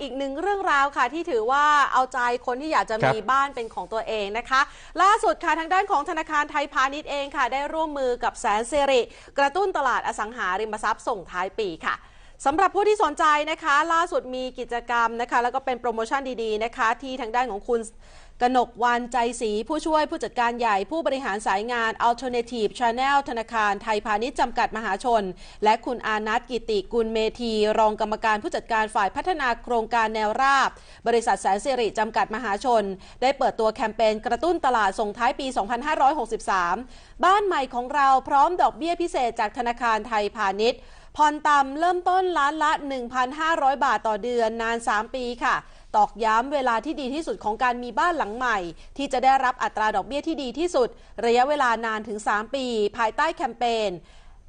อีกหนึ่งเรื่องราวค่ะที่ถือว่าเอาใจคนที่อยากจะครับมีบ้านเป็นของตัวเองนะคะ ล่าสุดค่ะทางด้านของธนาคารไทยพาณิชย์เองค่ะ ได้ร่วมมือกับแสนสิริ กระตุ้นตลาดอสังหาริมทรัพย์ส่งท้ายปีค่ะ สำหรับผู้ที่สนใจนะคะ ล่าสุดมีกิจกรรมนะคะ แล้วก็เป็นโปรโมชั่นดีๆนะคะ ที่ทางด้านของคุณกนกวันใจศรีผู้ช่วยผู้จัดการใหญ่ผู้บริหารสายงาน Alternative Channel ธนาคารไทยพาณิชย์จำกัดมหาชน และคุณอานัทกิติกุลเมธี รองกรรมการผู้จัดการฝ่ายพัฒนาโครงการแนวราบ บริษัทแสนสิริจำกัดมหาชน ได้เปิดตัวแคมเปญกระตุ้นตลาดส่งท้ายปี 2563 บ้านใหม่ของเราพร้อมดอกเบี้ยพิเศษจากธนาคารไทยพาณิชย์ ผ่อนต่ำเริ่มต้นล้านละ 1,500 บาทต่อเดือนนาน 3 ปีค่ะ ตอกย้ำเวลาที่ดีที่สุดของการมีบ้านหลังใหม่ ที่จะได้รับอัตราดอกเบี้ยที่ดีที่สุด ระยะเวลานานถึง 3 ปี ภายใต้แคมเปญ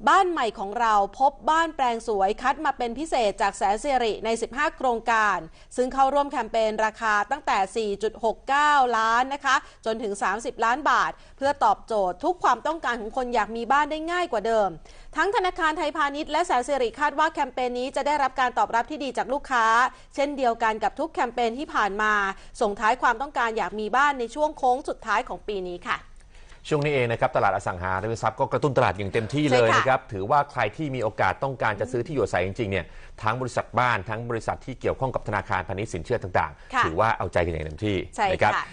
บ้านใหม่ของเราพบบ้านแปลงสวยคัดมาเป็นพิเศษจากแสนสิริใน 15 โครงการ ซึ่งเข้าร่วมแคมเปญราคาตั้งแต่ 4.69 ล้านนะคะ จนถึง 30 ล้านบาท เพื่อตอบโจทย์ทุกความต้องการของคนอยากมีบ้านได้ง่ายกว่าเดิม ทั้งธนาคารไทยพาณิชย์และแสนสิริคาดว่าแคมเปญนี้จะได้รับการตอบรับที่ดีจากลูกค้า เช่นเดียวกันกับทุกแคมเปญที่ผ่านมา ส่งท้ายความต้องการอยากมีบ้านในช่วงโค้งสุดท้ายของปีนี้ค่ะ ช่วงนี้เองนะครับตลาดอสังหาริมทรัพย์ก็กระตุ้นตลาดอย่างเต็มที่เลยใช่ค่ะนะครับถือว่าใครที่มีโอกาสต้องการจะซื้อที่อยู่อาศัยจริงๆเนี่ยทั้งบริษัทบ้านทั้งบริษัทที่เกี่ยวข้องกับธนาคารพาณิชย์สินเชื่อต่างค่ะๆถือว่าเอาใจกันอย่างเต็มที่ใช่นะครับค่ะ